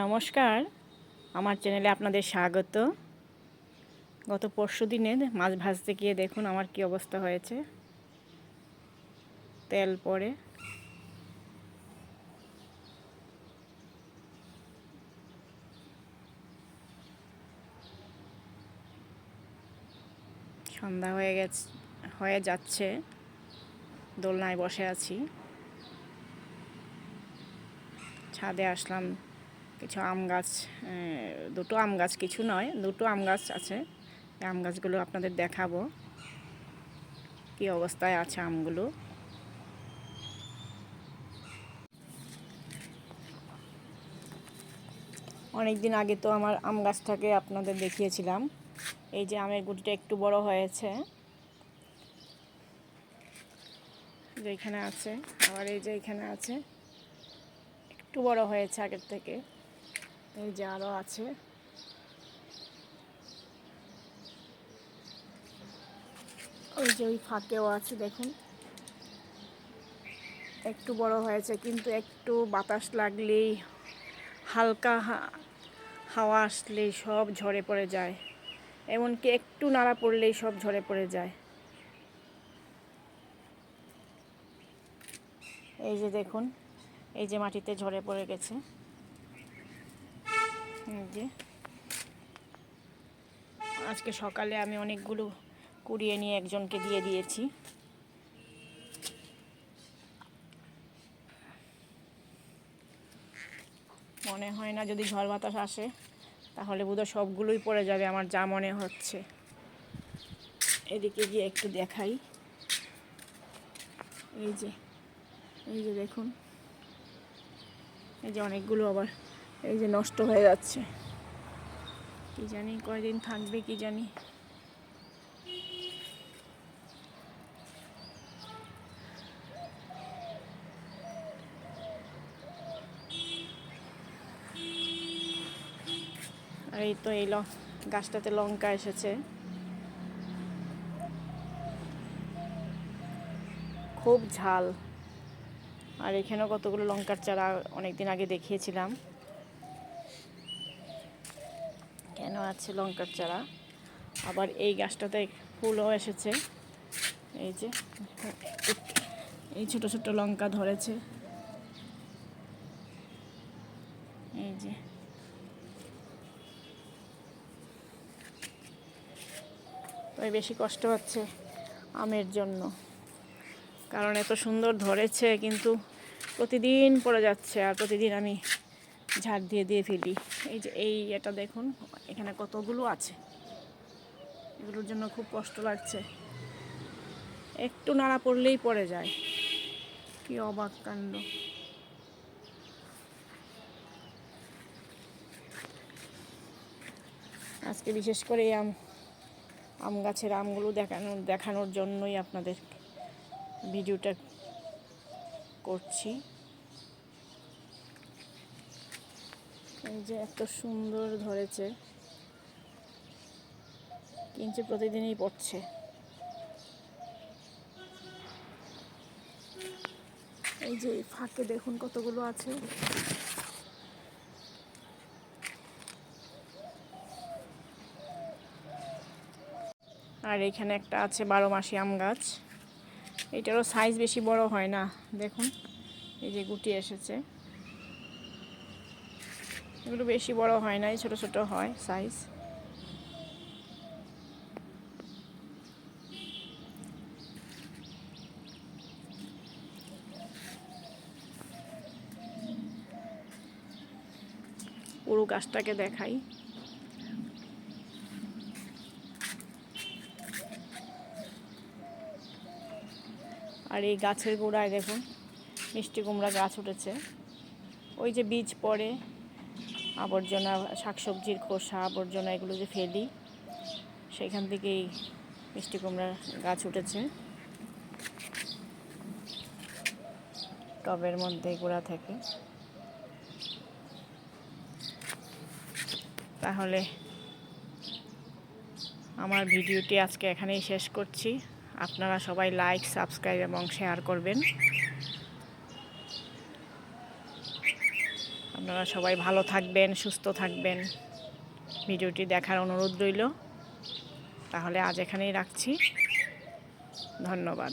নমস্কার। আমার চ্যানেলে আপনাদের স্বাগত। গত পরশু দিনে মাছ ভাজতে গিয়ে দেখুন আমার কি অবস্থা হয়েছে। তেল পড়ে। সন্ধ্যা হয়ে গেছে, হয়ে যাচ্ছে। দোলনায় বসে আছি। ছাদে আসলাম কিছু আম গাছ দুটো আম গাছ কিছু নয়, দুটো আম গাছ আছে। আম গাছগুলো আপনাদের দেখাবো। কি অবস্থায় আছে আমগুলো? অনেক দিন আগে তো আমার আম গাছটাকে আপনাদের দেখিয়েছিলাম। এই যে আমের গুটিটা একটু বড় হয়েছে। যে এখানে আছে, আবার এই যে এখানে আছে। একটু বড় হয়েছে আগের থেকে। এই যে আরও আছে। ওই যে ওই ফাঁকেও আছে, দেখুন। একটু বড় হয়েছে, কিন্তু একটু বাতাস লাগলেই হালকা হাওয়া আসলেই সব ঝরে পড়ে যায়। এমনকি একটু নাড়া পড়লেই সব ঝরে পড়ে যায়। এই যে দেখুন, এই যে মাটিতে ঝরে পড়ে গেছে। যে আজকে সকালে আমি অনেকগুলো কুড়িয়ে নিয়ে একজনকে দিয়ে দিয়েছি। মনে হয় না যদি ঝড় বাতাস আসে, তাহলে বোধহয় সবগুলোই পড়ে যাবে আমার যা মনে হচ্ছে। এদিকে গিয়ে একটু দেখাই। এই যে এই যে দেখুন। এই যে অনেকগুলো আবার এই যে নষ্ট হয়ে যাচ্ছে। কি জানি কয়দিন থাকবে, কি জানি। আর এই তো এই ল- গাছটাতে লঙ্কা এসেছে। খুব ঝাল। আর এখানেও কতগুলো লঙ্কার চারা অনেক দিন আগে দেখিয়েছিলাম। কেন আছে লঙ্কার চারা। আবার এই গাছটাতে ফুলও এসেছে। এই যে, এই ছোট ছোট লঙ্কা ধরেছে। এই যে। তবে বেশি কষ্ট হচ্ছে আমের জন্য। কারণ এত সুন্দর ধরেছে, কিন্তু প্রতিদিন পড়ে যাচ্ছে, আর প্রতিদিন আমি ঝাড় দিয়ে দিয়ে ফেলি। এই যে এই এটা দেখুন, এখানে কতগুলো আছে। এগুলোর জন্য খুব কষ্ট লাগছে। একটু নাড়া পড়লেই পড়ে যায়। কি অবাক কাণ্ড। আজকে বিশেষ করে আম আম গাছের আমগুলো দেখানোর দেখানোর জন্যই আপনাদের ভিডিওটা করছি। এই যে এত সুন্দর ধরেছে। কিন্তু প্রতিদিনই পড়ছে। এই যে ফাঁকে দেখুন কতগুলো আছে। আর এখানে একটা আছে বারো মাসি আম গাছ। এটারও সাইজ বেশি বড় হয় না, দেখুন। এই যে গুটি এসেছে। এগুলো বেশি বড় হয় না ছোট ছোট হয় সাইজ পুরো গাছটাকে দেখাই। আর এই গাছের গোড়ায় দেখুন, মিষ্টি কুমড়া গাছ উঠেছে। ওই যে বীজ পড়ে আবর্জনা, শাকসবজির খোসা, আবর্জনা এগুলো যে ফেলি সেখান থেকেই মিষ্টি কুমড়ার গাছ উঠেছে। টবের মধ্যে গোড়া থেকে। তাহলে আমার ভিডিওটি আজকে এখানেই শেষ করছি। আপনারা সবাই লাইক সাবস্ক্রাইব এবং শেয়ার করবেন। আপনারা সবাই ভালো থাকবেন, সুস্থ থাকবেন। ভিডিওটি দেখার অনুরোধ রইল। তাহলে আজ এখানেই রাখছি। ধন্যবাদ।